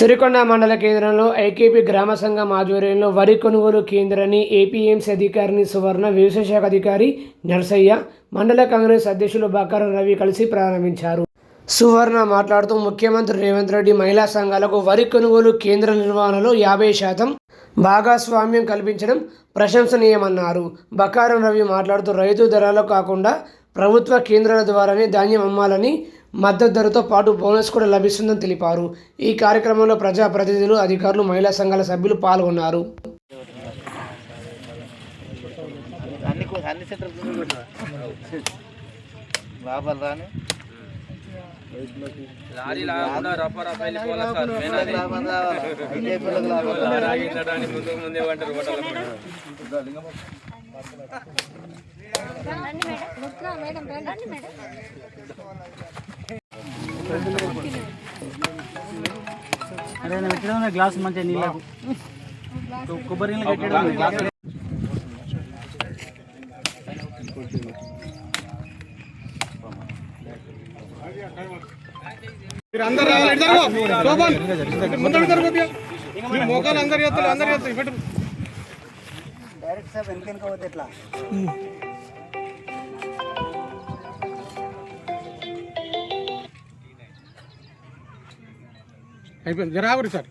సిరికొండ మండల కేంద్రంలో ఐకేపీ గ్రామ సంఘం ఆధ్వర్యంలో వరి కొనుగోలు కేంద్రాన్ని ఏపీఎంసీ అధికారిని సువర్ణ వ్యవసాయ శాఖ అధికారి నర్సయ్య మండల కాంగ్రెస్ అధ్యక్షులు బకారం రవి కలిసి ప్రారంభించారు. సువర్ణ మాట్లాడుతూ ముఖ్యమంత్రి రేవంత్ రెడ్డి మహిళా సంఘాలకు వరి కొనుగోలు కేంద్ర నిర్వహణలో యాభై శాతం భాగస్వామ్యం కల్పించడం ప్రశంసనీయమన్నారు. బకారం రవి మాట్లాడుతూ రైతు ధరలు కాకుండా ప్రభుత్వ కేంద్రాల ద్వారానే ధాన్యం అమ్మాలని మద్దతు ధరతో పాటు బోనస్ కూడా లభిస్తుందని తెలిపారు. ఈ కార్యక్రమంలో ప్రజాప్రతినిధులు అధికారులు మహిళా సంఘాల సభ్యులు పాల్గొన్నారు. లారీ లాగకుండా రప్ప రప్ప వెళ్ళిపోవాలి సార్? ముందు అరే నేను పెట్టడం గ్లాస్ మంచిగా నీళ్ళకు కొబ్బరి నీళ్ళు పెట్టడం మీరు అందరు రావాలి కొద్దిగా. మోకాలు అందరు అందరు ఎత్తులు డైరెక్ట్ సార్ వెనక వెనక పోతే ఎట్లా? అయిపోయింది. జరాగురి సార్.